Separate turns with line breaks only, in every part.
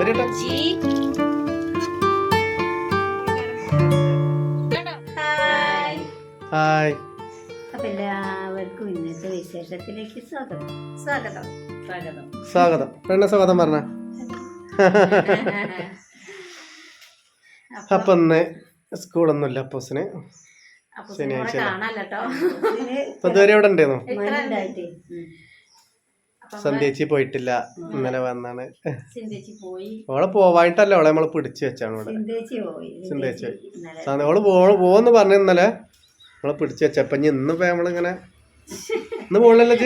വരട്ടെ. ഹായ്.
അപ്പൊ എല്ലാവർക്കും ഇന്നത്തെ വിശേഷത്തിലേക്ക് സ്വാഗതം. സ്വാഗതം. സ്വാഗതം.
സ്വാഗതം പെണ്ണ സ്വാഗതം പറഞ്ഞ. അപ്പൊ ഇന്ന് സ്കൂളൊന്നുമില്ല അപ്പോസിന്. ശനിയാഴ്ച ഇതുവരെ എവിടെ ഉണ്ടായിരുന്നു സന്ധ്യേച്ചി പോയിട്ടില്ല. ഇന്നലെ വന്നാണ്.
സിന്ധിച്ച്
ഓളെ പോവായിട്ടല്ല ഓളെ നമ്മൾ പിടിച്ചു വെച്ചാണ് ഇവിടെ.
ചിന്തേച്ചി പോയി.
ഓൾ പോവെന്ന് പറഞ്ഞു ഇന്നലെ നമ്മളെ പിടിച്ചു വെച്ചപ്പ ഇനി ഇന്നിപ്പോ നമ്മളിങ്ങനെ ഇന്ന് പോകണല്ലോ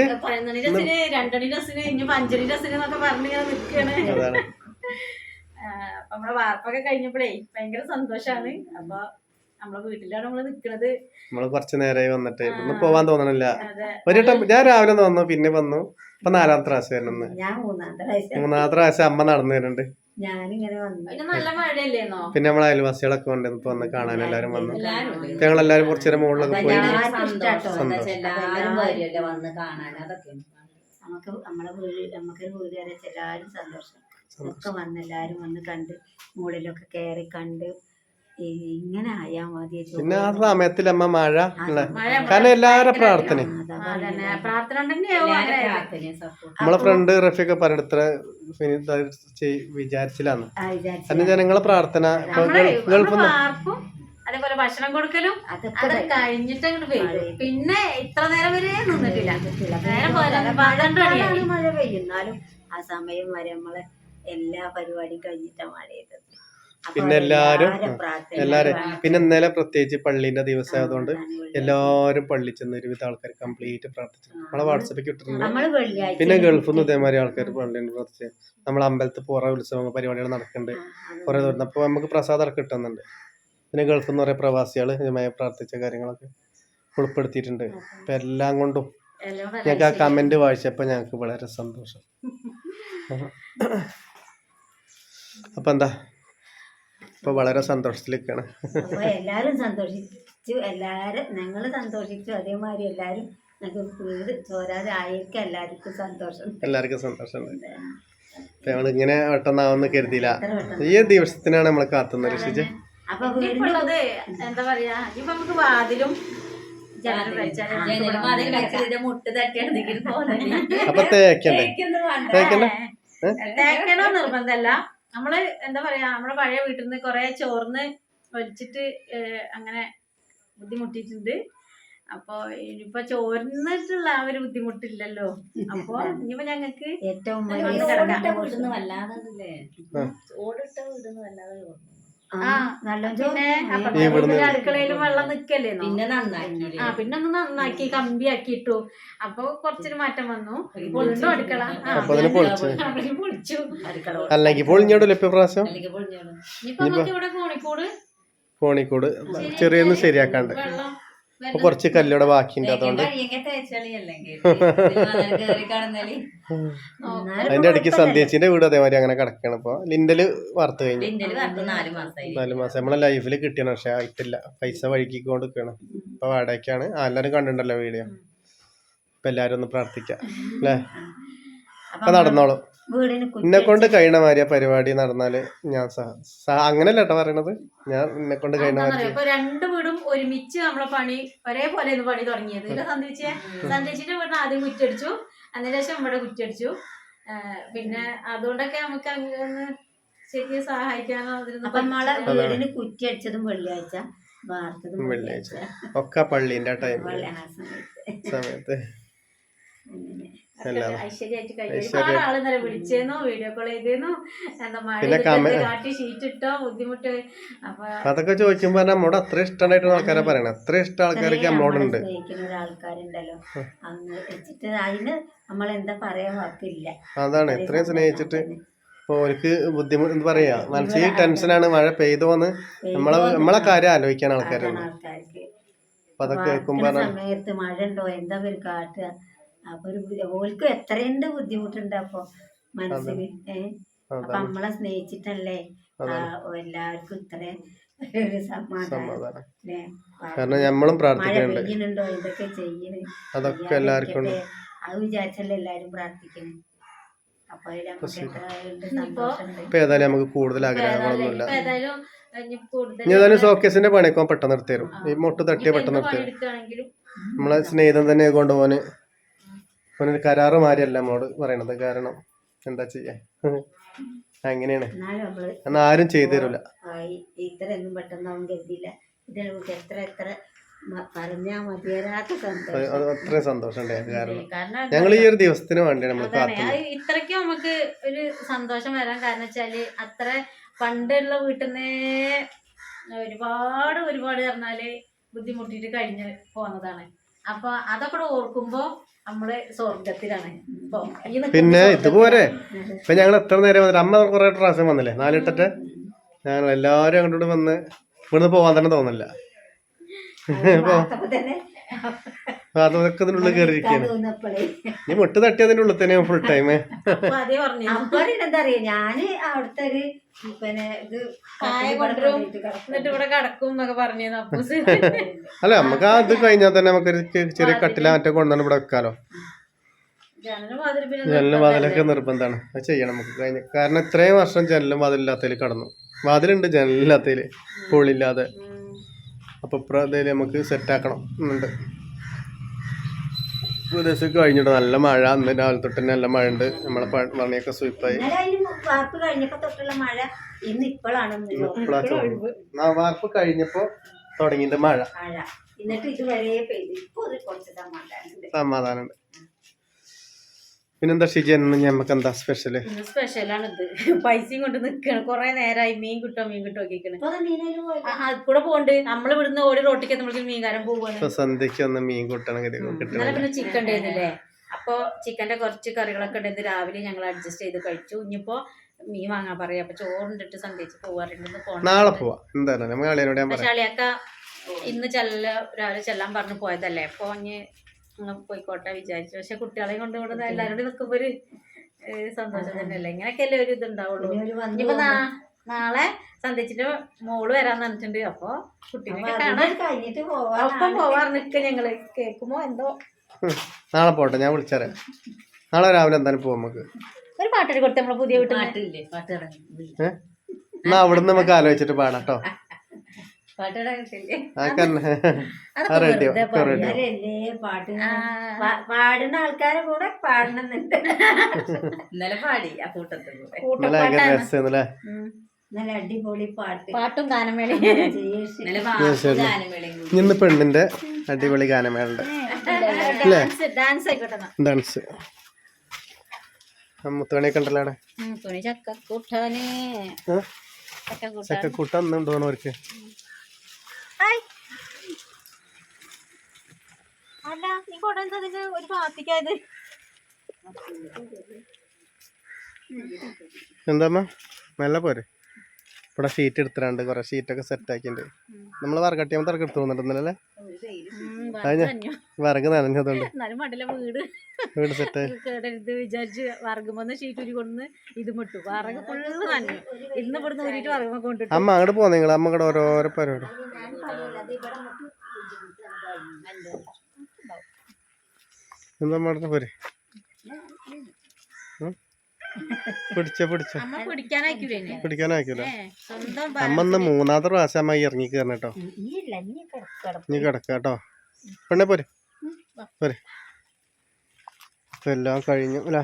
നിൽക്കുകയാണ്
അതാണ്.
അപ്പൊ നമ്മളെ വാർപ്പൊക്കെ കഴിഞ്ഞപ്പോഴേ ഭയങ്കര സന്തോഷാണ്. അപ്പൊ നമ്മളെ വീട്ടിലാണ് നമ്മൾ നിക്കണത്.
നമ്മൾ കുറച്ച് നേരമായി വന്നിട്ട് ഇന്ന് പോവാൻ തോന്നണില്ല. ഒരു വട്ടം ഞാൻ രാവിലെ ഒന്ന് വന്നു പിന്നെ വന്നു. ഇപ്പൊ നാലാമത്തെ പ്രാവശ്യം വരുന്നത്
ഞാൻ മൂന്നാമത്തെ പ്രാവശ്യം.
മൂന്നാമത്തെ പ്രാവശ്യം അമ്മ നടന്നു വരുന്നുണ്ട്.
ഞാനിങ്ങനെ വന്നു.
പിന്നെ നല്ല മഴയല്ലേന്നോ?
പിന്നെ നമ്മളെ അയൽവാസികളൊക്കെ ഉണ്ട് ഇപ്പൊ വന്ന് കാണാൻ എല്ലാരും വന്നു. ഞങ്ങൾ എല്ലാരും കുറച്ചു നേരം മുകളിലൊക്കെ പോയി.
വന്ന് കാണാൻ? അതൊക്കെ
നമുക്ക് നമ്മളെ വീട് നമുക്കൊരു വീട് വരച്ച എല്ലാവരും സന്തോഷം. ഒക്കെ വന്ന് എല്ലാരും വന്ന് കണ്ട് മുകളിലൊക്കെ കയറി കണ്ട് ഇങ്ങനെ ആയാ മതി
പിന്നെ ആ സമയത്തിൽ അമ്മ മഴ കാരണം എല്ലാവരും പ്രാർത്ഥന നമ്മളെ ഫ്രണ്ട് റഫിയൊക്കെ പറഞ്ഞ ഇത്ര വിചാരിച്ചില്ലാന്ന്. കാരണം ജനങ്ങളെ പ്രാർത്ഥന ഗൾഫിൽ
അതേപോലെ ഭക്ഷണം കൊടുക്കലും അത് കഴിഞ്ഞിട്ട് അങ്ങോട്ട് പെയ്തു പിന്നെ ഇത്ര നേരം വരെ നിന്നിട്ടില്ല. നേരം പന്ത്രണ്ട്
മഴ പെയ്യുന്നാലും ആ സമയം വരെ നമ്മളെ എല്ലാ പരിപാടിയും കഴിഞ്ഞിട്ടാണ് മഴ അപ്പൊ
പിന്നെ എല്ലാരും
എല്ലാരും
പിന്നെ ഇന്നലെ പ്രത്യേകിച്ച് പള്ളീന്റെ ദിവസം ആയതുകൊണ്ട് എല്ലാവരും പള്ളി ചെന്ന് ഒരുവിധ ആൾക്കാർ കംപ്ലീറ്റ് പ്രാർത്ഥിച്ചു. നമ്മളെ വാട്സപ്പിൽ
വെള്ളിയാഴ്ച
പിന്നെ ഗൾഫിൽ നിന്ന് ഇതേമാതിരി ആൾക്കാർ പള്ളിയിൽ പ്രാർത്ഥിച്ചു നമ്മളെ അമ്പലത്തിൽ പുറ ഉത്സവങ്ങൾ പരിപാടികൾ നടക്കുന്നുണ്ട്. കുറെ ദൂരം അപ്പോൾ നമുക്ക് പ്രസാദം കിട്ടുന്നുണ്ട്. പിന്നെ ഗൾഫിൽ നിന്ന് കുറേ പ്രവാസികൾ ഇതുമായി പ്രാർത്ഥിച്ച കാര്യങ്ങളൊക്കെ ഉൾപ്പെടുത്തിയിട്ടുണ്ട്. അപ്പം എല്ലാം കൊണ്ടും ഞങ്ങൾക്ക് ആ കമന്റ് വായിച്ചപ്പോൾ ഞങ്ങൾക്ക് വളരെ സന്തോഷം. അപ്പം എന്താ? ഇപ്പൊ വളരെ സന്തോഷത്തിലേക്കാണ്.
അപ്പൊ എല്ലാരും സന്തോഷിച്ചു എല്ലാരും ഞങ്ങൾ സന്തോഷിച്ചു. അതേമാതിരി എല്ലാരും ഞങ്ങൾക്ക് വീട് ചോരാതെ ആയിരിക്കും എല്ലാവർക്കും സന്തോഷം.
എല്ലാവർക്കും സന്തോഷമുണ്ട് അപ്പം ഞങ്ങൾ ഇങ്ങനെ പെട്ടെന്നാവുമെന്ന് കരുതിയില്ല. ഈ ദിവസത്തിനാണ് നമ്മൾ കാത്തുന്നത് ഋഷിജ്.
അപ്പൊ
ഇപ്പൊ എന്താ പറയാ ഇപ്പൊ നമുക്ക് വാതിലും
മുട്ട്
അപ്പൊ തേക്കണ്ടേ? തേക്കണ്ട?
തേക്കണോ നിർബന്ധമല്ല നമ്മൾ എന്താ പറയാ നമ്മളെ പഴയ വീട്ടിൽ നിന്ന് കൊറേ ചോർന്ന് വലിച്ചിട്ട് അങ്ങനെ ബുദ്ധിമുട്ടിയിട്ടുണ്ട് അപ്പൊ ഇനിയിപ്പൊ ചോർന്നിട്ടുള്ള ആ ഒരു ബുദ്ധിമുട്ടില്ലല്ലോ അപ്പൊ ഇനിയിപ്പോ ഞങ്ങക്ക്
ഏറ്റവും.
ഓടിട്ട വീടുന്ന് വല്ലാതെ? ഓടിട്ട വീടുന്ന് വല്ലാതെ
അടുക്കളയിലും വെള്ളം നിക്കല്ലേ
പിന്നെ നന്നാക്കി
ആ പിന്നെ ഒന്ന് നന്നാക്കി കമ്പിയാക്കി ഇട്ടു അപ്പൊ കുറച്ചൊരു മാറ്റം വന്നു. വീണ്ടും അടുക്കള. ആ,
അപ്പൊ അതിന് പൊളിച്ചു.
അടുക്കള
അല്ലെങ്കിൽ പൊളിഞ്ഞോടില്ല ഇപ്പൊ പ്രാവശ്യം?
അല്ലെങ്കിൽ പൊളിഞ്ഞോളും.
ഇനിയിപ്പോ നമുക്ക് ഇവിടെ കോണിക്കൂട്.
കോണിക്കൂട് ചെറിയൊന്ന് ശരിയാക്കാണ്ട്.
വെള്ളം.
അപ്പൊ കുറച്ച് കല്ലോടെ ബാക്കിയുണ്ട് അതുകൊണ്ട്. അതിന്റെ ഇടയ്ക്ക് സന്ധ്യച്ചിന്റെ വീട് അതേമാതിരി അങ്ങനെ കിടക്കണം ഇപ്പൊ. ലിൻഡൽ വറുത്ത് കഴിഞ്ഞു.
നാല്
മാസം. നമ്മളെ ലൈഫിൽ കിട്ടിയാണ് പക്ഷെ ആയിട്ടില്ല. പൈസ വഴുകിക്കൊണ്ട് നിൽക്കണം ഇപ്പൊ വാടകയ്ക്കാണ്. ആ എല്ലാരും കണ്ടിട്ടുണ്ടല്ലോ വീഡിയോ. ഇപ്പൊ എല്ലാരും ഒന്ന് പ്രാർത്ഥിക്കാം. അല്ലേ? അപ്പൊ നടന്നോളും.
വീടിന്
എന്നെ കൊണ്ട് കഴിയണ മാതിരി പരിപാടി നടന്നാൽ ഞാൻ അങ്ങനല്ല കേട്ടോ പറയണത്. ഞാൻ എന്നെ കൊണ്ട് കഴിയണ മാതിരി
ഇപ്പൊ രണ്ടു വീടും ഒരുമിച്ച് നമ്മളെ പണി ഒരേപോലെ പണി തുടങ്ങിയത്. ഇല്ല സന്ധ്യച്ചിന്റെ വീടിന് ആദ്യം കുറ്റടിച്ചു. അതിനുശേഷം ഇവിടെ കുറ്റടിച്ചു. പിന്നെ അതുകൊണ്ടൊക്കെ നമുക്ക് അങ്ങനെ ശരിക്കും സഹായിക്കാനോ
അപ്പൊ നമ്മളെ. വീടിന് കുറ്റിയടിച്ചതും വെള്ളിയാഴ്ച വാർത്തതും
വെള്ളിയാഴ്ച. ഒക്കെ പള്ളിന്റെ ടൈം
സമയത്ത്. അങ്ങനെ.
അതൊക്കെ ചോദിക്കുമ്പോ നമ്മോട് അത്ര ഇഷ്ടമായിട്ടുള്ള ആൾക്കാരെ പറയണം. അത്ര ഇഷ്ടം ആൾക്കാരൊക്കെ നമ്മളോടുണ്ട്.
അന്ന് വെച്ചിട്ട് അതിന് നമ്മൾ എന്താ പറയാൻ വാക്കില്ല.
അതാണ്. എത്രയും സ്നേഹിച്ചിട്ട് ഇപ്പൊ അവർക്ക് ബുദ്ധിമുട്ട് എന്താ പറയാ മനസ്സിൽ ടെൻഷനാണ് മഴ പെയ്തു വന്ന് നമ്മളെ നമ്മളെ കാര്യം ആലോചിക്കാൻ ആൾക്കാരുണ്ട്.
ആൾക്കാർക്ക്.
അപ്പൊ അതൊക്കെ കേൾക്കുമ്പോ
സമയത്ത് മഴ ഉണ്ടോ? എന്താ കാട്ടുക? അപ്പൊ ഒരു ഓൽക്കും എത്രയുണ്ട് ബുദ്ധിമുട്ടുണ്ട് അപ്പൊ മനസ്സിന് ഏഹ് അപ്പൊ നമ്മളെ സ്നേഹിച്ചിട്ടല്ലേ എല്ലാവർക്കും ഇത്ര ഒരു സമാധാനം
കാരണം നമ്മളും പ്രാർത്ഥിക്കുന്നുണ്ട്.
പെയ്യുന്നുണ്ടോ? ഇതൊക്കെ ചെയ്യണ്.
അതൊക്കെ എല്ലാവർക്കും ഉണ്ട്
അത് വിചാരിച്ചല്ലേ എല്ലാരും പ്രാർത്ഥിക്കണം.
ഇപ്പൊ ഏതായാലും നമുക്ക് കൂടുതൽ ആഗ്രഹങ്ങളൊന്നുമില്ല.
ഇനി
ഏതായാലും ഷോക്കേസിന്റെ പണിയൊക്കെ പെട്ടെന്ന് എടുത്തു ഈ മുട്ട് തട്ടിയ പെട്ടെന്ന്
എന്ത്
എടുത്തു തരും.
പണിയെടുക്കുകയാണെങ്കിലും
നമ്മളെ സ്നേഹിതം തന്നെ കൊണ്ടുപോകാന് ഓനൊരു കരാറ് മാറിയല്ല നമ്മളോട് പറയണത്. കാരണം എന്താ ചെയ്യാ? അങ്ങനെയാണ്. എന്നാ ആരും ചെയ്തു തരൂല.
ഇത്രയൊന്നും പെട്ടെന്ന് അവൻ കരുതിയില്ല. ഇതിനെ എത്ര എത്ര മതിയരാത്ത സന്തോഷം.
അത് അത്രയും സന്തോഷം കാരണം ഞങ്ങൾ ഈ ഒരു ദിവസത്തിന് വേണ്ടി നമ്മൾ
ഇത്രയ്ക്ക് നമുക്ക് ഒരു സന്തോഷം വരാൻ കാരണം വെച്ചാൽ അത്ര പണ്ടുള്ള വീട്ടിൽ നിന്നേ ഒരുപാട് ഒരുപാട് പറഞ്ഞാൽ ബുദ്ധിമുട്ടിട്ട് കഴിഞ്ഞ് പോന്നതാണ്. അപ്പൊ അതൊക്കെ ഓർക്കുമ്പോ നമ്മൾ സ്വർഗത്തിലാണ്
പിന്നെ ഇതുപോലെ. ഇപ്പൊ ഞങ്ങൾ എത്ര നേരം വന്നില്ല അമ്മ കുറെ പ്രാവശ്യം വന്നില്ലേ? നാലിട്ടറ്റ്. ഞങ്ങൾ എല്ലാവരും അങ്ങോട്ട് വന്ന് ഇവിടുന്ന് പോവാൻ തന്നെ തോന്നില്ല അതൊക്കെ ഇതിനുള്ളിൽ കയറിയിരിക്കുകയാണ്
തോന്നപ്പോഴേ
ഈ മുട്ട് തട്ടിയതിന്റെ ഉള്ളിൽ തന്നെ ഫുൾ ടൈം
അപ്പൊ അതേ പറഞ്ഞു.
അപ്പോഴും എന്താ അറിയാ? ഞാൻ അവിടുത്തെ ഒരു പിന്നെ ഇത്
കായ കൊണ്ടുവരും. എന്നിട്ട് ഇവിടെ കിടക്കും എന്നൊക്കെ പറഞ്ഞു
അല്ല നമുക്ക് അത് കഴിഞ്ഞാൽ തന്നെ നമുക്ക് ചെറിയ കട്ടില മറ്റേ കൊണ്ടുവന്ന് ഇവിടെ വെക്കാലോ.
ജനലും വാതിലും
ജനലും വാതിലൊക്കെ നിർബന്ധമാണ്. അത് ചെയ്യണം നമുക്ക് കഴിഞ്ഞ. കാരണം ഇത്രയും വർഷം ജനലും വാതിലില്ലാത്തതിൽ കടന്നു. വാതിലുണ്ട് ജനലില്ലാത്തതിൽ. പുള്ളില്ലാതെ
ഉം.
ഇപ്പം എന്തായാലും നമുക്ക് സെറ്റാക്കണം എന്നുണ്ട് ദിവസം കഴിഞ്ഞിട്ട് നല്ല മഴ. അന്ന് രാവിലെ തൊട്ട് തന്നെ നല്ല മഴ ഉണ്ട് നമ്മളെ പണിയൊക്കെ സ്വീപ്പായി
വാർപ്പ് കഴിഞ്ഞപ്പോ തൊട്ടുള്ള മഴ ഇന്ന് ഇപ്പോഴാണ്
ഇപ്പോഴാ ചോർന്നത്. വാർപ്പ് കഴിഞ്ഞപ്പോ തുടങ്ങിയിട്ട് മഴ.
എന്നിട്ട് ഇതുവരെ സമാധാനമുണ്ട്.
പിന്നെന്താ ഷിജി എന്ന് ഞമ്മക്ക് എന്താ
സ്പെഷ്യൽ സ്പെഷ്യലാണ് ഇത്. പൈസയും കൊണ്ട് നിൽക്കണം കൊറേ നേരമായി മീൻ കിട്ടോ മീൻ കിട്ടോ കൂടെ പോണ്ട് നമ്മൾ ഇവിടുന്ന് ഓടി റോട്ടിക്ക് നമ്മൾ മീൻകാരൻ പോവാണ്.
സന്ധ്യക്ക് ഒന്ന് മീൻ കിട്ടണം
ഇന്നലെ
കിട്ടണില്ല.
പിന്നെ ചിക്കൻ ഉണ്ടായിരുന്നില്ലേ? അപ്പൊ ചിക്കന്റെ കുറച്ച് കറികളൊക്കെ ഉണ്ടായിരുന്നു. രാവിലെ ഞങ്ങൾ അഡ്ജസ്റ്റ് ചെയ്ത് കഴിച്ചു. ഇനിയിപ്പോ മീൻ വാങ്ങാൻ പറയാ. അപ്പൊ ചോറിണ്ടിട്ട് സന്ധ്യച്ച് പോവാറുണ്ടെന്ന് പോണം
നാളെ പോവാ. എന്തായാലും
പക്ഷെ ഇന്ന് ചെല്ല രാവിലെ ചെല്ലാൻ പറഞ്ഞു പോയതല്ലേ. അപ്പൊ ഇനി അങ്ങ് പോയിക്കോട്ടെ വിചാരിച്ചു. പക്ഷെ കുട്ടികളെ കൊണ്ട് ഇവിടെ എല്ലാവരോടും നിൽക്കുമ്പോ ഒരു സന്തോഷം തന്നെയല്ലേ? ഇങ്ങനെയൊക്കെയല്ലേ ഒരു ഇതുണ്ടാവുള്ളൂ. ഇനിയിപ്പോ നാളെ സന്ധിച്ചിട്ട് മോൾ വരാൻ പറഞ്ഞിട്ടുണ്ട്. അപ്പൊ
കുട്ടികളെ കഴിഞ്ഞിട്ട്
ഒപ്പം നിക്ക ഞങ്ങൾ. കേക്കുമോ എന്തോ.
നാളെ പോട്ടെ ഞാൻ വിളിച്ചറിയാം നാളെ രാവിലെ എന്തായാലും പോവാം നമുക്ക്.
ഒരു പാട്ടൊരു കൊടുത്ത് നമ്മളെ പുതിയ വീട്ടിൽ
പാട്ടില്ലേ? പാട്ട്
ഏഹ് എന്നാ അവിടുന്ന് നമുക്ക് ആലോചിച്ചിട്ട് പാടാം കേട്ടോ
പാടുന്ന? ആൾക്കാരെ കൂടെ പാടണമെന്നുണ്ട്
ഇന്നലെ പാടി ആ കൂട്ടത്തിൽ കൂടെ.
നല്ല അല്ലേ
നല്ല അടിപൊളി പാട്ട്.
പാട്ടും ഗാനമേളയും.
ഇന്ന് പെണ്ണിന്റെ അടിപൊളി ഗാനമേളുണ്ട്.
ഡാൻസ് ഡാൻസ് ആയിക്കോട്ടെ ചക്കക്കൂട്ടാനേ.
ചക്കക്കൂട്ട തോന്നുന്നു അവർക്ക്?
അല്ല നീ കൊണ്ടുവന്നത് ഒരു പാത്തിക്കായത്
എന്താമ്മ നല്ല പോരെ. ഇവിടെ ഷീറ്റ് എടുത്തിട്ടുണ്ട് കുറെ ഷീറ്റൊക്കെ സെറ്റ് ആക്കിയിട്ടുണ്ട്. നമ്മൾ ഇറക്കി എടുത്തു തോന്നിട്ടുണ്ടല്ലേ വറക്
മടില വീട്.
സെറ്റ്
വിചാരിച്ച് വറകുമ്പോ ഷീറ്റ് ഉരി കൊണ്ടുവന്ന് ഇത് മുട്ടു വറക് ഫുള്ള് നനഞ്ഞു. ഇന്ന് ഇവിടുന്ന് ഊരിട്ട് വറകുമ്പോ കൊണ്ടിട്ടു.
അമ്മ അങ്ങോട്ട് പോന്നെ നിങ്ങൾ അമ്മ കൂടെ ഓരോരോ പരിപാടി. എന്താ മാഡം പോരെ? പിടിച്ച പിടിച്ച.
അമ്മ പിടിക്കാനായിക്കൂലേ? എന്നെ?
പിടിക്കാനാക്കില്ല
ഏ,
അമ്മ ഇന്ന് മൂന്നാമത്തെ പ്രാവശ്യം അമ്മ ഇറങ്ങി കയറണം കേട്ടോ.
നീ
ഇനി കിടക്ക കേട്ടോ. പെണ്ണെ പോരെ. പോരെ. എല്ലാം കഴിഞ്ഞു അല്ലേ?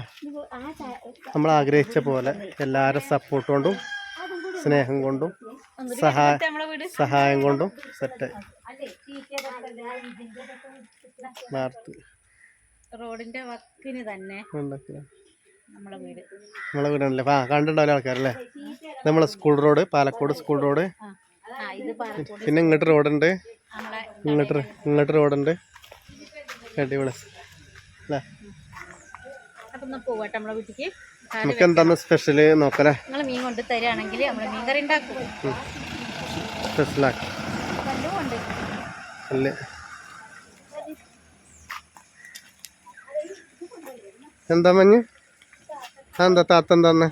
നമ്മൾ ആഗ്രഹിച്ച പോലെ എല്ലാവരും സപ്പോർട്ട് കൊണ്ടും സ്നേഹം കൊണ്ടും സഹായ സഹായം കൊണ്ടും സെറ്റ് വാർത്ത്
റോഡിന്റെ വക്കിന് തന്നെ. നമ്മളെ വീട്.
നമ്മളെ വീടാണല്ലേ? ആ കണ്ടിട്ടുണ്ടാവില്ല ആൾക്കാരല്ലേ? നമ്മളെ school road Palakkode school road പിന്നെ ഇങ്ങോട്ട് റോഡുണ്ട്. ഇങ്ങോട്ട് ഇങ്ങോട്ട് റോഡുണ്ട്. അടിപൊളി. അല്ലേ? നമുക്ക് എന്താന്ന് സ്പെഷ്യൽ
നോക്കലേ? മീൻ കൊണ്ട് തരികയാണെങ്കിൽ നമ്മൾ മീൻ കറി ഉണ്ടാക്കും.
സ്പെഷ്യലാക്കി അല്ലേ? എന്താ മഞ്ഞ്? എന്താ താത്ത എന്താന്ന്?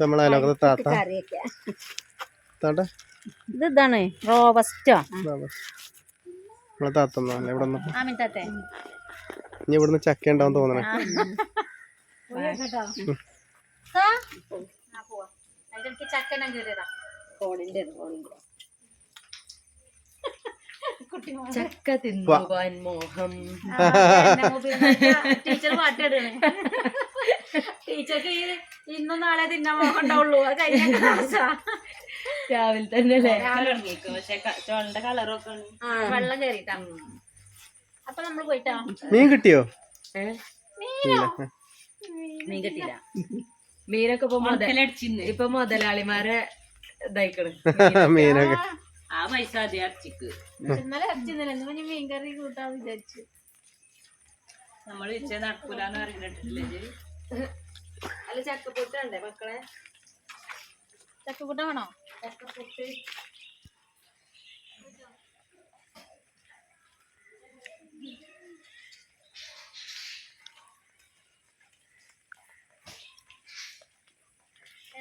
നമ്മളെ അയലോകത്തെ താത്ത.
കറിയൊക്കെ.
ഇത് ഇതാണ് റോബസ്റ്റോ.
നമ്മളെ താത്ത ഒന്നും ഇവിടെ നിന്ന് ഇനി ഇവിടുന്ന് ചക്ക ഉണ്ടാവും തോന്നണേ.
ചക്കനം കയറിയതാ
ചക്ക തിന്നുവാൻ മോഹം.
ടീച്ചർ പാട്ടിടണേ ടീച്ചർക്ക് ഇന്നും നാളെ തിന്നാൻ ഉണ്ടാവുള്ളൂ. അത് കഴിഞ്ഞ ദിവസാ
രാവിലെ തന്നെ അല്ലേ? പക്ഷെ ചോളന്റെ കളറൊക്കെ
വെള്ളം കയറിട്ടാ അപ്പൊ നമ്മൾ പോയിട്ടാ?
മീൻ കിട്ടിയോ?
മീൻ കിട്ടിയില്ല. മീനൊക്കെ ഇപ്പൊ മുതൽ ഇപ്പൊ മുതലാളിമാരെ ഇതായിക്കണ്.
മീനൊക്കെ.
ആ പൈസ അതി അർച്ചിക്ക്
ഇന്നലെ ഇറച്ചിന്നില്ല ഇന്ന് പിന്നെ മീൻ കറി കൂട്ടാ വിചാരിച്ചു.
നമ്മൾ വെച്ച നടക്കൂലെന്ന് അറിഞ്ഞിട്ടില്ലേ അല്ല ചക്കപ്പൊട്ട് ഉണ്ടേ മക്കളെ?
ചക്കപ്പൊട്ട വേണോ?
ചക്കപ്പൊട്ട്.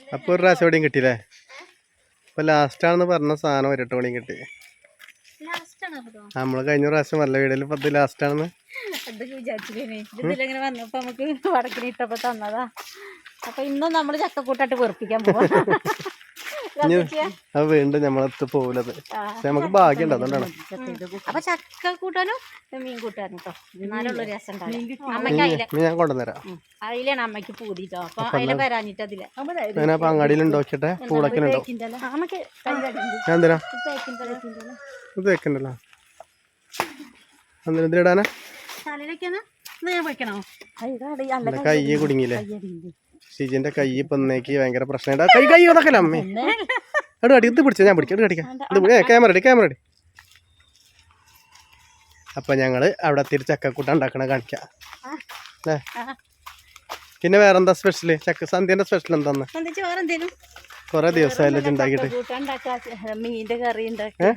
അപ്പൊ ഒരു പ്രാവശ്യം എവിടെയും കിട്ടിയില്ലേ? ഇപ്പൊ ലാസ്റ്റ് ആണെന്ന് പറഞ്ഞ സാധനം ഇരട്ട ടോണിയും കിട്ടി. നമ്മൾ കഴിഞ്ഞ പ്രാവശ്യം വല്ല വീടിൽ ഇപ്പൊ ലാസ്റ്റ് ആണെന്ന്.
വിചാരിച്ചില്ലേ വന്നപ്പോ നമുക്ക് വടക്കിന് ഇട്ടപ്പോ തന്നതാ. അപ്പൊ ഇന്നും നമ്മൾ ചക്കക്കൂട്ടായിട്ട് വെറുപ്പിക്കാൻ പോവാ.
അത് വീണ്ടും നമ്മളെത്ത് പോവില്ലത് പക്ഷെ നമുക്ക് ഭാഗ്യം ഉണ്ട് അതുകൊണ്ടാണ്
അപ്പൊ ചക്ക കൂട്ടാനും മീൻ കൂട്ടാനും കേട്ടോ എന്നാലുള്ള രസം ഉണ്ടാവും അമ്മയ്ക്ക് അതിലെ
ഇനി ഞാൻ കൊണ്ടുവന്നരാം.
അതിലാണ് അമ്മയ്ക്ക് പൂതിട്ടോ. അപ്പൊ അതിലെ വരാഞ്ഞിട്ട് അതിലെ.
അങ്ങാടിയിൽ ഉണ്ടോക്കിട്ടെ പൂളക്കിനുണ്ടോ
അമ്മയ്ക്ക്
ഞാൻ എന്തിനാ ഇത് വെക്കണ്ടല്ലോ എന്തിനാ ഇതിലിടാനാ
തലയിലേക്കാണ് ഞാൻ വെക്കണോ
എന്റെ കൈ കുടുങ്ങിയില്ലേ? ഷിജിന്റെ കൈ പൊന്നേക്ക് ഭയങ്കര പ്രശ്നം. കൈ കൈ അതൊക്കെ അമ്മേ? എടു അടി ഇത് പിടിച്ച ഞാൻ പിടിക്കാം ഇത് അടിക്കാം ഇത് ക്യാമറ അടി ക്യാമറ അടി അപ്പൊ ഞങ്ങൾ അവിടെ തിരി ചക്കക്കൂട്ട ഉണ്ടാക്കണ കാണിക്കാം. അല്ലേ പിന്നെ വേറെന്താ സ്പെഷ്യൽ ചക്ക സന്ധ്യന്റെ സ്പെഷ്യൽ എന്താന്ന്? കൊറേ ദിവസമായല്ലോ ഇത് ഉണ്ടാക്കിയിട്ട്.
കൂട്ടാണ്ടാക്കാ മീന്റെ കറി ഉണ്ടാക്ക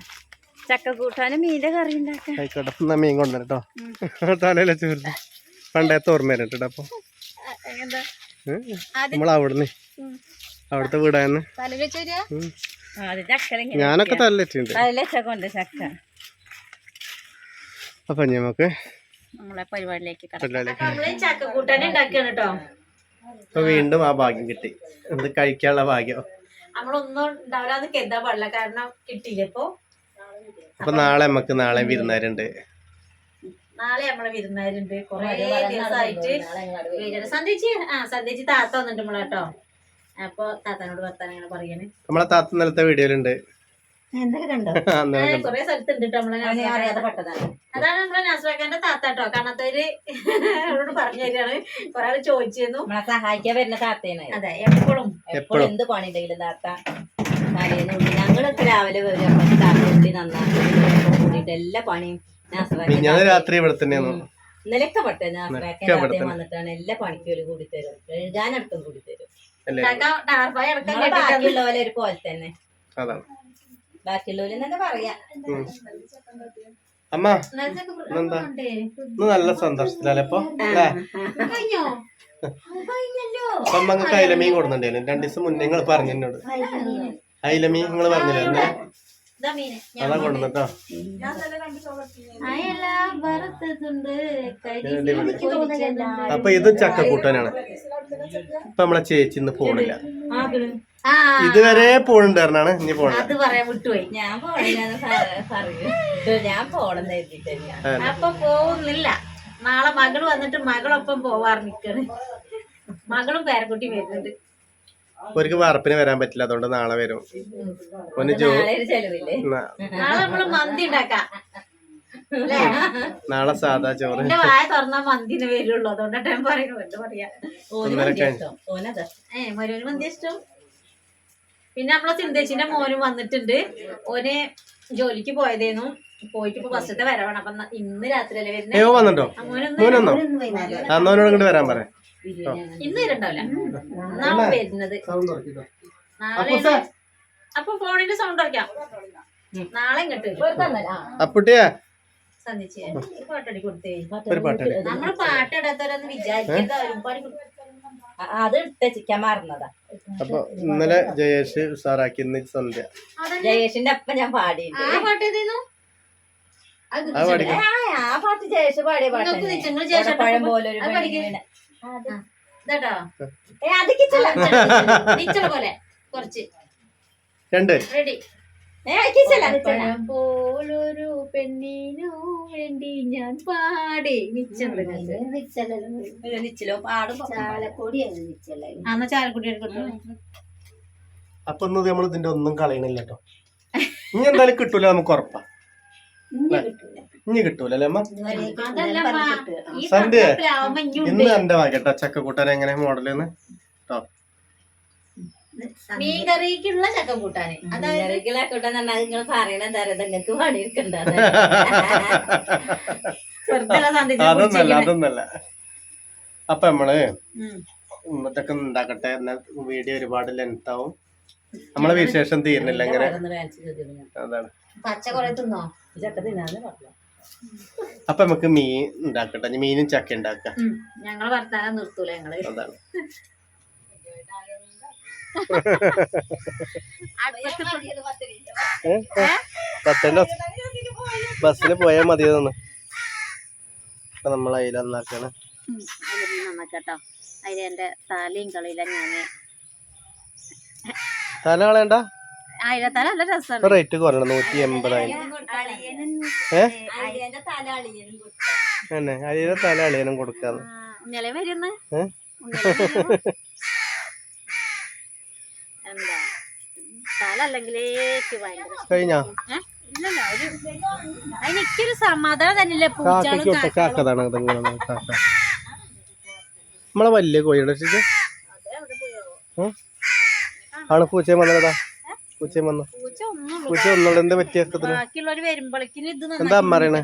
ചക്ക കൂട്ടാനും മീന്റെ കറി ഉണ്ടാക്ക
ആയിക്കോട്ടെ എന്നാ മീൻ കൊണ്ടുവരട്ടോ. തലയിലെ ചേർത്ത് പണ്ടത്തെ ഓർമ്മ വരട്ടോ അപ്പൊ.
എന്താ?
നമ്മൾ അവിടുന്ന്. അവിടുത്തെ വീടാന്ന്. ഞാനൊക്കെ
ചക്ക.
അപ്പൊ നമുക്ക് അപ്പൊ വീണ്ടും ആ ഭാഗ്യം കിട്ടി. എന്ത് കഴിക്കാനുള്ള ഭാഗ്യം.
നമ്മളൊന്നും ഉണ്ടാവില്ലാന്ന് കരുതാൻ പാടില്ല. കാരണം കിട്ടിയില്ല
അപ്പൊ നാളെ നമുക്ക് നാളെ വിരുന്നാരുണ്ട്
നാളെ നമ്മളെ വിരുന്നാരുണ്ട്. കൊറേ ദിവസമായിട്ട് സന്ധ്യച്ച് ആ സന്ധ്യച്ച് താത്ത വന്നിട്ട് നമ്മളെ കേട്ടോ. അപ്പൊ താത്തനോട് വർത്താനം പറയണേ പറയണ്.
നമ്മളെ താത്ത നിലത്തെ വീഡിയോയിലുണ്ട്.
കൊറേ സ്ഥലത്തുണ്ട് അതാണ് നമ്മളെ നാസ്രാക്കാന്റെ താത്തട്ടോ കാണാത്തവര് അവരോട് പറഞ്ഞു തരികയാണ്. കൊറേ ആൾ ചോദിച്ചിരുന്നു.
നമ്മളെ സഹായിക്കാൻ വരുന്ന താത്തേനെ.
അതെ എപ്പോഴും.
എപ്പോഴും. എന്ത് പണിയുണ്ടെങ്കിലും താത്ത തലേന്ന് ഞങ്ങളൊക്കെ രാവിലെ വരും. താത്ത നന്നാക്കി കൂടിയിട്ട് എല്ലാ പണിയും
മിഞ്ഞാന്ന് രാത്രി ഇവിടെ തന്നെയാണ്
ഇന്നലെയൊക്കെ വന്നിട്ടാണ് എല്ലാ പണിക്കും കൂടി തരും. എഴുതാനടക്കം തരും. ഒരു പോലെ തന്നെ.
അതാണ്.
ബാക്കിയുള്ളവരും തന്നെ പറയാ.
അമ്മ നല്ല സന്തോഷത്തിലല്ലേ ഇപ്പൊ? അല്ലേ?
കഴിഞ്ഞോ?
അപ്പൊ അമ്മയ്ക്ക് അയിലമീൻ കൊടുക്കുന്നുണ്ടായിരുന്നു രണ്ടു ദിവസം മുന്നേ നിങ്ങൾ പറഞ്ഞു എന്നോട് അയിലമീൻ. നിങ്ങൾ പറഞ്ഞില്ലേ അതാ കൊണ്ടുവന്നിട്ടോ അപ്പൊ ഇത് ചക്കക്കൂട്ടനാണ്. ഇപ്പൊ നമ്മളെ ചേച്ചി ഇന്ന് പോണില്ല. ഇതുവരെ പോണുണ്ടായിരുന്നാണ് ഇനി പോണ
അത് പറയാൻ വിട്ടുപോയി.
ഞാൻ പോണെന്ന് പറയൂ ഞാൻ പോണെന്ന് എഴുതിയിട്ടില്ല
അപ്പൊ പോകുന്നില്ല. നാളെ മകൾ വന്നിട്ട് മകളൊപ്പം പോവാറ് നിക്കാണ്. മകളും പേരക്കുട്ടി വരുന്നുണ്ട്.
അവർക്ക് വറപ്പിന് വരാൻ പറ്റില്ല അതുകൊണ്ട് നാളെ വരും. ഒന്ന് ജോ
നാളെ
സാധാ ചോറ്.
പിന്നെ നമ്മളെ സിന്ധേച്ചിന്റെ മോനും വന്നിട്ടുണ്ട്. ഓന് ജോലിക്ക് പോയതേന്നു. പോയിട്ട് ഇപ്പൊ ബസ്സത്തെ വരവാണ്. അപ്പൊ ഇന്ന് രാത്രി അല്ലേ വരുന്നത്
വന്നിട്ടോ മോനൊന്നോ അന്നോനോട് ഇങ്ങോട്ട് വരാൻ പറയാം
ഇന്ന് വരണ്ടാവില്ല. നാളെ വരുന്നത്. നാളെ അപ്പൊ ഫോണിന്റെ സൗണ്ട് ഉറക്കാം. നാളെ
അപ്പുട്ടിയാ.
നമ്മൾ പാട്ടിടാത്തവരൊന്നും വിചാരിക്കരുത്.
അത് ഇട്ടച്ചിക്കാൻ മറന്നതാ.
അപ്പൊ ഇന്നലെ ജയേഷ് ഉഷാറാക്കി ഇന്ന് സന്ധ്യ.
ജയേഷിന്റെ അപ്പ ഞാൻ പാടി
ആ പാട്ട്
ആ, പാട്ട് ജയേഷ് പാടിയ പാട്ട് പഴം പോലെ ഒരു
പോലെ കുറച്ച്.
രണ്ട്.
റെഡി പോലൊരു പെണ്ണിനു വേണ്ടി ഞാൻ പാടി. നിച്ചലോ
നിച്ചിലോ പാടും.
ചാലപ്പൊടിയാണ് നിച്ചല്ലേ
അന്ന് ചാലക്കുടി എടുക്കട്ടോ.
അപ്പൊ നമ്മൾ ഇതിന്റെ ഒന്നും കളയണില്ല കേട്ടോ. ഇനി എന്തായാലും കിട്ടൂല നമുക്ക് ഉറപ്പാ.
കിട്ടൂല.
ഇനി കിട്ടൂല. അല്ലേ അമ്മ
ഇതുവരെ
അമ്മ. ഈ
സന്ധ്യ. ഇന്ന് എന്റെ വാകട്ടോ ചക്കക്കൂട്ടാൻ എങ്ങനെ മോഡലെന്ന്? കേട്ടോ
ചക്ക കൂട്ടാന് അതായത്
നിങ്ങൾ പറയണ എന്താ നിങ്ങൾക്ക് പണിയെടുക്കണ്ട
അതൊന്നല്ല. അതൊന്നല്ല. അപ്പൊ
നമ്മൾ
ഇന്നത്തെ ഉണ്ടാക്കട്ടെ എന്നാൽ വീഡിയോ ഒരുപാട് ലെങ്ത് ആവും നമ്മളെ വിശേഷം തീരുന്നില്ല എങ്ങനെ അതാണ്.
പച്ച കൊറേ തിന്നോ?
ചക്ക തിന്നാന്ന് പറഞ്ഞു.
അപ്പൊ നമുക്ക് മീൻ ഉണ്ടാക്കട്ടെ. മീനും ചക്ക ഉണ്ടാക്കാം.
ഞങ്ങൾ വർത്താനം നിർത്തൂല ഞങ്ങൾ.
അതാണ്. പത്തല്ല ബസ്സിന് പോയാൽ മതി തോന്നുന്നു. അപ്പൊ നമ്മൾ അതിൽ നന്നാക്കാണ്.
നന്നാക്കട്ടോ. അതിന് എന്റെ തലയും കളിയില ഞാൻ.
തല കളയണ്ട?
നല്ല രസമാണ്
റേറ്റ് കുറയണം നൂറ്റി എൺപതായിരം ഏ?
തല അളിയനും കൊടുത്തു
തന്നെ അതിലെ തല അളിയനും കൊടുക്കാന്ന്.
വരുന്ന് എന്താ? തല അല്ലെങ്കിലേ ഭയങ്കര
കഴിഞ്ഞാ?
ഇല്ലല്ല അതിനൊരു സമാധാനം തന്നെയല്ലേ
കാക്കയ്ക്ക് കാക്കതാണ് കാക്ക. നമ്മളെ വലിയ കോഴിയുടെ അവിടെ ആണ് പൂച്ചയും വന്നതാ. പൂച്ചയും വന്നു.
പൂച്ച ഒന്നും
പൂച്ച ഒന്നുകൂടെ എന്താ
ഇത്
എന്താ അമ്മ
ആളുള്ള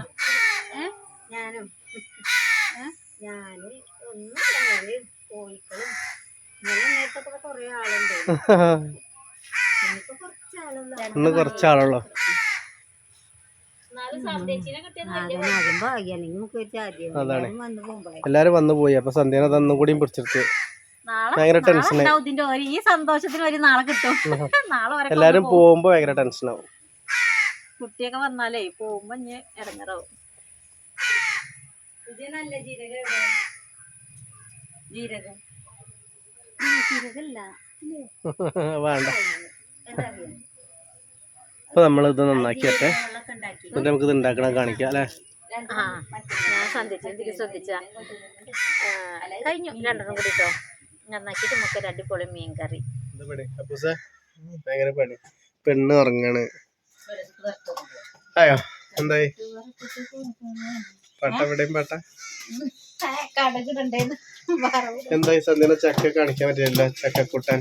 ഇന്ന് കൊറച്ചാളുള്ളോ. അതാണ്. എല്ലാരും വന്നു പോയി. അപ്പൊ സന്ധ്യനെ തന്നും കൂടിയും പിടിച്ചെടുത്ത് ഭയങ്കര
ടെൻഷൻ ഇതിന്റെ ഒരു ഈ സന്തോഷത്തിന് ഒരു നാളെ കിട്ടും. നാളെ വരെ
എല്ലാരും പോകുമ്പോ ഭയങ്കര ആവും.
കുട്ടിയൊക്കെ വന്നാലേ പോകുമ്പോ ഇനി ഇറങ്ങറാവും.
നല്ല ജീരകം? ജീരകം.
വേണ്ട. അപ്പൊ നമ്മൾ ഇത് നന്നാക്കിയട്ടെ എന്നിട്ട് നമുക്ക് ഇത് ഉണ്ടാക്കണം കാണിക്കാം അല്ലെ?
ഞാൻ ശ്രദ്ധിച്ചു ശ്രദ്ധിച്ച. കഴിഞ്ഞു രണ്ടെണ്ണം കൂടി കേട്ടോ നന്നാക്കിയിട്ട് നമുക്ക് അടിപൊളി മീൻ കറി
ഭയങ്കര പണി. പെണ്ണ് ഉറങ്ങാണ്. ആയോ? എന്തായി? പട്ട എവിടെയും പട്ട? എന്തായി? സന്ധ്യ ചക്ക കാണിക്കാൻ പറ്റില്ല ചക്ക കൂട്ടാൻ.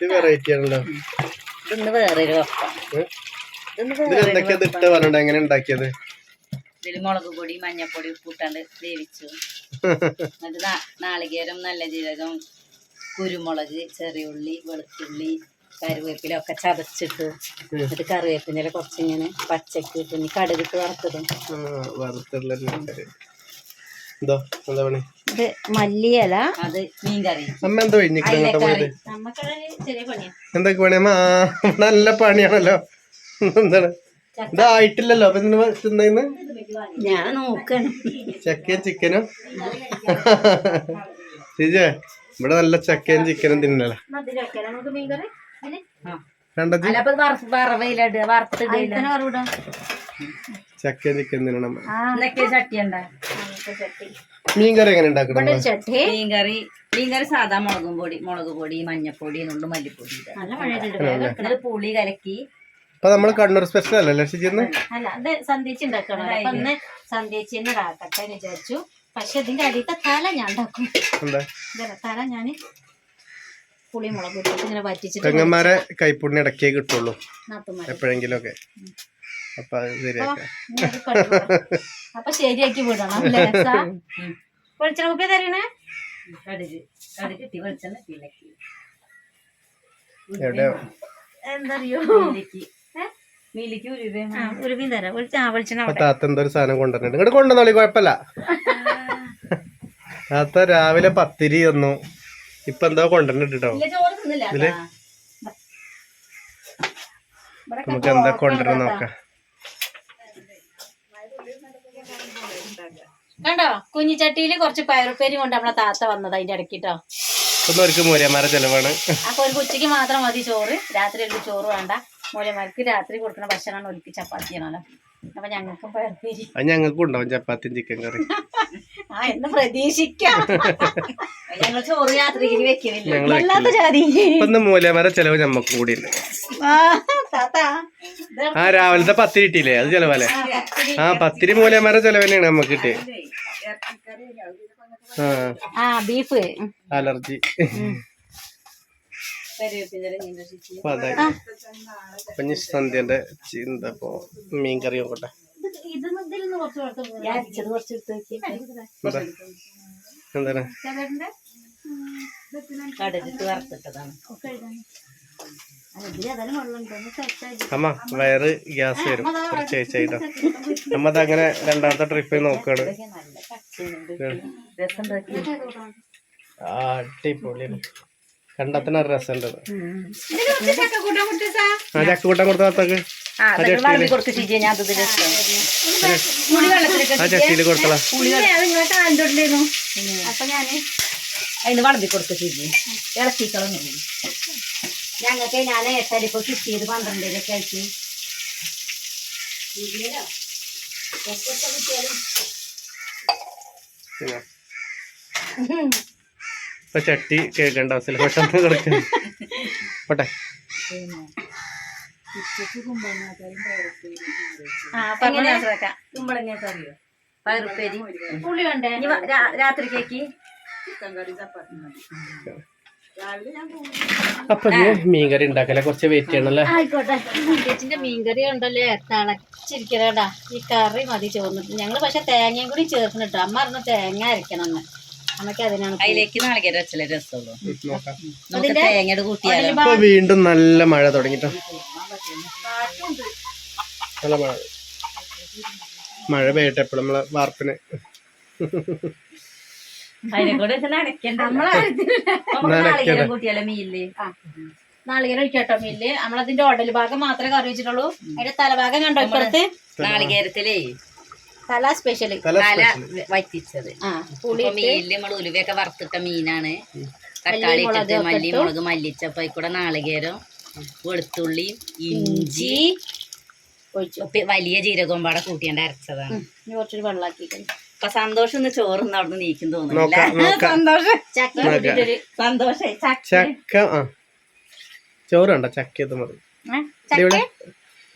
ഇത് വെറൈറ്റി ആണല്ലോ. എന്തൊക്കെയാ ഇട്ട് പറഞ്ഞിട്ട് എങ്ങനെ ഉണ്ടാക്കിയത്?
ഇതിൽ മുളക് പൊടി മഞ്ഞപ്പൊടി ഉപ്പിട്ടാണ്ട് വേവിച്ചു. എന്നിട്ട് നാളികേരം നല്ല ജീരകം കുരുമുളക് ചെറിയ ഉള്ളി വെളുത്തുള്ളി കറിവേപ്പില ഒക്കെ ചതച്ചിട്ടു. എന്നിട്ട് കറിവേപ്പിന്റെ കുറച്ചിങ്ങനെ പച്ചക്ക് പിന്നെ ഇനി കടുകിട്ട്
വറുത്തതും
ഇത് മല്ലിയല.
അത് മീൻകറി.
അമ്മ എന്താ
ചെറിയ പണിയാ.
എന്തൊക്കെ പണിയമ്മ ആ നല്ല പണിയാണല്ലോ. എന്താണ്? ഇതായിട്ടില്ലല്ലോ അപ്പൊ ഇതിന് തിന്നേന്ന്?
ഞാൻ നോക്കണം.
ചക്കയും ചിക്കനും. ശരിയേ ഇവിടെ നല്ല ചക്കയും ചിക്കനും തിന്നല ചക്കയും ചിക്കൻ തിന്നണം.
എന്നൊക്കെ ചട്ടി ഉണ്ടാ.
മീൻ കറി എങ്ങനെ ഉണ്ടാക്കണം
ഇവിടെ ഒരു ചട്ടി.
മീൻ കറി സാധാ മുളകും പൊടി മുളക് പൊടി മഞ്ഞപ്പൊടി നുള്ളു മല്ലിപ്പൊടി പുളി കലക്കി
അപ്പൊ നമ്മൾ കണ്ണൂർ സ്പെഷ്യൽ അല്ലല്ലേ ചേച്ചിന്ന്
അല്ല അത് സന്ധ്യച്ച് ഉണ്ടാക്കണം. അപ്പൊ ഇതാക്കട്ടെ വിചാരിച്ചു. പക്ഷെ ഇതിന്റെ അടിയത്തെ തല ഞാൻ ഉണ്ടാക്കും.
എന്താ?
തല ഞാൻ പുളിമുളക് ഇട്ടിട്ട് ഇങ്ങനെ വറ്റിച്ചിട്ട്
പെങ്ങന്മാരെ കൈപ്പുണ്യ ഇടക്കേ കിട്ടുള്ളൂ. എപ്പോഴെങ്കിലും ഒക്കെ അപ്പൊ ശരിയാക്കാം.
അപ്പൊ വിടണം അല്ലേ സാ? വെളിച്ചെണ്ണ കുപ്പി തരണേ?
കടുക്. കടുക് ഇട്ടി വെളിച്ചെണ്ണ
എന്താ അറിയോ?
മീലിക്ക് മീലിക്ക് ഉരുവേ
ആ ഒരു മീൻ തരാം. വെളിച്ച വെളിച്ചെണ്ണ അവിടെ
താത്ത സാധനം കൊണ്ടുവന്നിട്ട് ഇങ്ങോട്ട് കൊണ്ടുവന്നോളി കുഴപ്പമില്ല. താത്ത രാവിലെ പത്തിരി തന്നു. ഇപ്പൊ എന്തോ
തിന്നില്ല
ഇതിൽ? നമുക്ക് എന്താ കൊണ്ടുവരണം നോക്കാം.
കണ്ടോ? കുഞ്ഞിച്ചട്ടിയിൽ കുറച്ച് പയറുപ്പേരി കൊണ്ട് നമ്മളെ താത്ത വന്നത് അതിന്റെ ഇടയ്ക്കിട്ടോ.
ഒന്നും ഒരു മൂലമാരെ ചെലവാണ്.
അപ്പൊ ഒരു ഉച്ചയ്ക്ക് മാത്രം മതി ചോറ്. രാത്രി ഒരു ചോറ് വേണ്ട. മൂലമാർക്ക് രാത്രി കൊടുക്കുന്ന ഭക്ഷണമാണ് ചപ്പാത്തി ആണല്ലോ. അപ്പൊ ഞങ്ങൾക്കും പയറുപ്പേരി
അത് ഞങ്ങൾക്കും ഉണ്ടാവും ചപ്പാത്തിയും ചിക്കൻ കറി
ആ എന്ന് പ്രതീക്ഷിക്കാം. ഞങ്ങൾ ചോറ് രാത്രിക്ക് വെക്കുന്നില്ല വല്ലാത്ത ജാതി.
ഇപ്പൊ ഇന്ന് മൂലമാരെ ചെലവ് ഞമ്മക്കും കൂടി ഉണ്ട്
ആ,
രാവിലത്തെ പത്തിരി കിട്ടിയില്ലേ? അത് ചെലവല്ലേ. ആ പത്തിരി. മൂലമാരെ ചെലവ് തന്നെയാണ് നമുക്ക് കിട്ടിയത്. ആ
ബീഫ്.
അലർജി. അപ്പൊ അതായി അപ്പൊ ഇനി സന്ധ്യന്റെ ചിന്ത ഇപ്പോ മീൻ കറി നോക്കട്ടെ എന്താണ്? അമ്മ വയറ് ഗ്യാസ് വരും. കുറച്ച് കഴിച്ചായിട്ടോ? അമ്മ അതങ്ങനെ രണ്ടാമത്തെ ട്രിപ്പ് നോക്കാണ്. അടിപൊളിയാണ്. കണ്ടത്തിന് ഒരു രസമുണ്ട് ആ ചക്ക കൂട്ടാൻ കൊടുത്ത താത്താക്ക്
ആ
ചട്ടിയിൽ കൊടുത്തളാ
അപ്പൊ ഞാൻ അതിന് വളർത്തി കൊടുത്ത ചേച്ചി ഇളക്കിക്കളഞ്ഞു ഞങ്ങൾക്ക് ഞാൻ എട്ടരിപ്പോ കിട്ടിയത് പന്ത്രണ്ടിലൊക്കെ ആയിട്ട്.
പിന്നെ. ഇപ്പൊ ചട്ടി കേൾക്കേണ്ട ആവശ്യമില്ല പെട്ടെന്ന് കിടക്കുന്നു പോട്ടെ.
ആ പറഞ്ഞ കുമ്പളങ്ങ കറിയോ പയറുപ്പേരി. പുളി വേണ്ടേ? രാത്രിക്കേക്ക്?
അപ്പൊ മീൻകറി മീൻ കറി ഉണ്ടാക്കല്ലേ? കുറച്ച് വെയിറ്റ് ചെയ്യണല്ലേ?
ആയിക്കോട്ടെ. മീൻകറി ഉണ്ടല്ലേ? തണച്ചിരിക്കലേടാ ഈ കറി മതി ചോർന്നിട്ട്. ഞങ്ങൾ പക്ഷെ തേങ്ങയും കൂടി ചേർന്നിട്ട് അമ്മ പറഞ്ഞ തേങ്ങ അരക്കണം അമ്മയ്ക്ക് അതിനാണ്
അതിലേക്ക് നാളികേര വെച്ചാലേ രസമുള്ളൂ.
നോക്കാം.
നമുക്ക് തേങ്ങയുടെ കൂട്ടിയാലോ
ഇപ്പൊ വീണ്ടും നല്ല മഴ തുടങ്ങിട്ടോ. നല്ല മഴ. മഴ പെയ്യട്ടെ എപ്പോഴും നമ്മളെ വാർപ്പിന്.
നാളികേരം
ഒഴിക്കട്ടോ മില്ല് നമ്മളതിന്റെ ഉടൽ ഭാഗം മാത്രമേ കറി വെച്ചിട്ടുള്ളൂ. അതിന്റെ തലഭാഗം കണ്ടോ ഇപ്പുറത്ത്?
നാളികേരത്തിലേ
തല സ്പെഷ്യൽ
തല
വറ്റിച്ചത്. മീനിൽ നമ്മൾ ഉലുവയൊക്കെ വറുത്തിട്ട മീനാണ്. തക്കാളി ഇട്ടിട്ട് മല്ലി മുളക് മല്ലിച്ചപ്പോ കൂടെ നാളികേരം വെളുത്തുള്ളി ഇഞ്ചി വലിയ ജീരകവും പാടെ കൂട്ടിയാണ്ട് അരച്ചതാണ്.
കുറച്ചൊരു വെള്ളാക്കി
അപ്പൊ സന്തോഷം ഒന്ന് ചോറുന്ന് നിന്ന് നീക്കും തോന്നുന്നില്ല
ചോറുണ്ടോ നോക്കാം
സന്തോഷം.
ചക്കി കൂട്ടിട്ടൊരു
ചക്ക.
ചക്ക ആ. ചോറ് വേണ്ട ചക്ക? മതി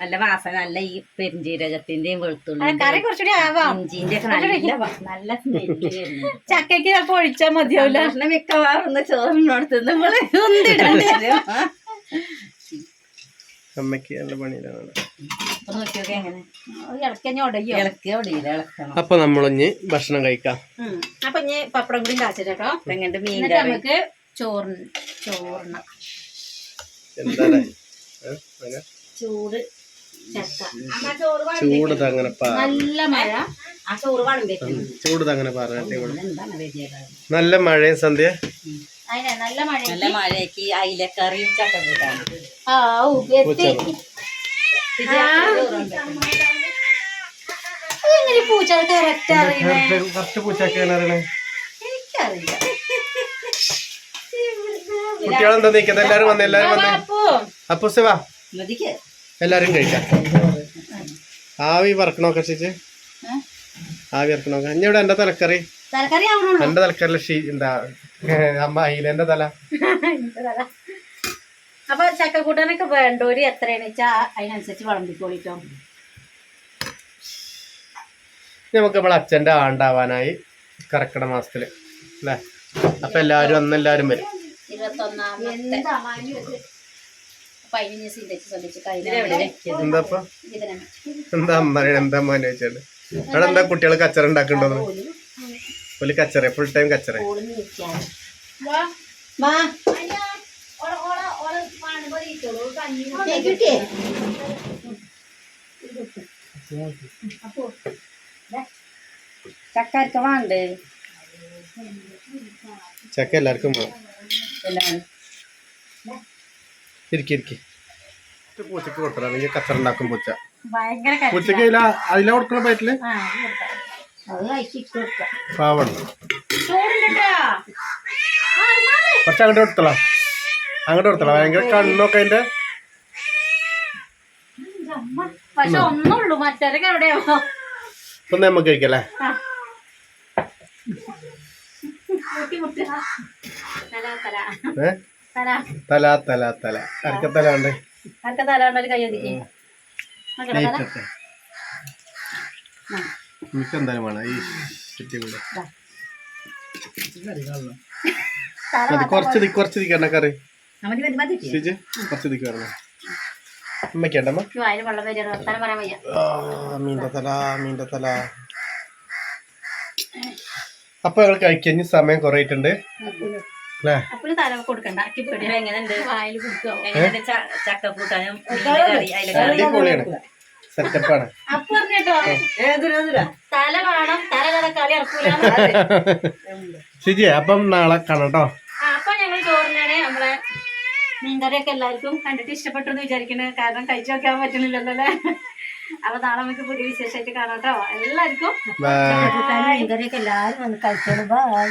നല്ല വാസന നല്ല ഈ പെരുംജീരകത്തിന്റെയും
കറി
വെളുത്തുള്ളിന്റെയും
കുറച്ചുകൂടി ആവാം.
ഇഞ്ചിന്റെ ഒക്കെ നല്ല നല്ല സ്മെല്ല് വരുന്നുണ്ട്
ചക്കയ്ക്ക് ചിലപ്പോ ഒഴിച്ചാൽ മതിയാവില്ല.
മിക്കവാറും ഒന്ന് ചോറിനോടത്ത് നമ്മൾ ഒന്നിടേണ്ടി വരും.
അമ്മയ്ക്ക് നല്ല പണിയിലാണ്.
അപ്പൊ
നമ്മളൊന്ന് നമ്മളിഞ്ഞ് ഭക്ഷണം കഴിക്കാം.
അപ്പൊ ഇനി പപ്പടം കൂടി കാച്ചിട്ടോ
എങ്ങനെ മീൻ
നമുക്ക് ചോറിന്. ചോറിന
എന്താ
ചൂട്. ചക്ക.
ചൂട് തങ്ങനെ പാ
നല്ല മഴ.
ചൂട് തങ്ങനെ പറഞ്ഞിട്ട് നല്ല മഴയും സന്ധ്യ?
നല്ല മഴ
നല്ല മഴയ്ക്ക് അയിലക്കറിയും ചക്ക
കറക്റ്റ്
കറക്റ്റ് പൂച്ചൊക്കെയാണ് അറിയണേ?
എനിക്കറിയില്ല.
കുട്ടികളെന്താ നീക്കുന്നത് എല്ലാരും വന്ന് എല്ലാരും വന്ന്.
അപ്പോ.
അപ്പൊ എല്ലാരും കഴിക്കാം. ആവി പറക്കണോ ചേച്ചി ആവി ഇറക്കണോ ഇനി ഇവിടെ എന്റെ തലക്കറി?
തലക്കറി
എന്റെ തലക്കറിയിൽ ഷീ എന്താ അമ്മ അയില എന്റെ തല.
അപ്പൊ ചക്കക്കൂട്ടാനൊക്കെ വേണ്ടോര് എത്രയാണെന്ന് വെച്ചാ അതിനനുസരിച്ച് വിളമ്പിക്കോളിട്ടോ.
നമുക്ക് നമ്മളെ അച്ഛന്റെ ആണ്ടാവാനായി കറക്കട മാസത്തിൽ അല്ലേ? അപ്പൊ എല്ലാവരും അന്ന് എല്ലാരും വരും.
ഇരുപത്തൊന്നാമത്തെ.
ഇതിലെവിടെ
കഴിഞ്ഞ
വെച്ചത്
എന്താ
ഇതിനാണ്
എന്താ അമ്മ ചോദിച്ചാൽ അവിടെ എന്താ കുട്ടികൾ കച്ചറ ഉണ്ടാക്കണ്ടോന്ന്? ഒരു കച്ചറ ഫുൾ ടൈം കച്ചറ
ചക്ക വേണ്ടേ
ചക്ക എല്ലാവർക്കും പോകും
എല്ലാം
ഇരിക്കി ഇരിക്കി. പൂച്ചക്ക് കൊടുത്തതാണ് കച്ചറ ഉണ്ടാക്കും പൂച്ച. പൂച്ചക്ക് അതില അതില കൊടുക്കണ
കൊടുക്കാം.
പാവണം. കുറച്ച് അങ്ങോട്ട് കൊടുത്തളാം. അങ്ങോട്ട് കൊടുത്തളാം. ഭയങ്കര കണ്ണൊക്കെ അതിന്റെ.
പക്ഷെ ഒന്നുള്ളൂ. മറ്റവരൊക്കെ എവിടെയാവോ
ഒന്ന് നമുക്ക് കഴിക്കല്ലേ? ഏ?
തല.
തല തല അരക്കത്തല അരക്ക തല ഉണ്ട്.
കൈ ഒതുക്കി.
എനിക്ക് എന്തായാലും വേണം. ഈ ചുറ്റി കൂടെ.
തല
കുറച്ച് കറി. കുറച്ച് അമ്മയ്ക്കണ്ടമ്മ മീന്റെ തല മീന്റെ തല. അപ്പൊ ഞങ്ങൾ കഴിക്കഞ്ഞ് സമയം കുറേ
അപ്പോഴും തല കൊടുക്കണ്ട.
എങ്ങനെയുണ്ട്?
വായിൽ കൊടുക്കുക
എങ്ങനെയുണ്ട് ചക്കക്കൂട്ടാനും
അടിപൊളിയാണ്. സെറ്റപ്പാണ്.
അപ്പൊ പറഞ്ഞിട്ടോ. തല വേണം തല കഥ കളി ഇറക്കൂല
ഷിജി അപ്പം നാളെ കാണട്ടോ.
അപ്പൊ ഞങ്ങൾ ചോറിനാണ് നമ്മളെ മീൻകറിയൊക്കെ എല്ലാവർക്കും കണ്ടിട്ട് ഇഷ്ടപ്പെട്ടു എന്ന് വിചാരിക്കണേ. കാരണം കഴിച്ചു വെക്കാൻ പറ്റുന്നില്ലല്ലോ അല്ലേ? അപ്പൊ നാളെ നമുക്ക് പുതിയ വിശേഷമായിട്ട് കാണാം കേട്ടോ എല്ലാവർക്കും
ബൈ
മീൻകറിയൊക്കെ എല്ലാവരും വന്ന് കഴിച്ചോളൂ. ബൈ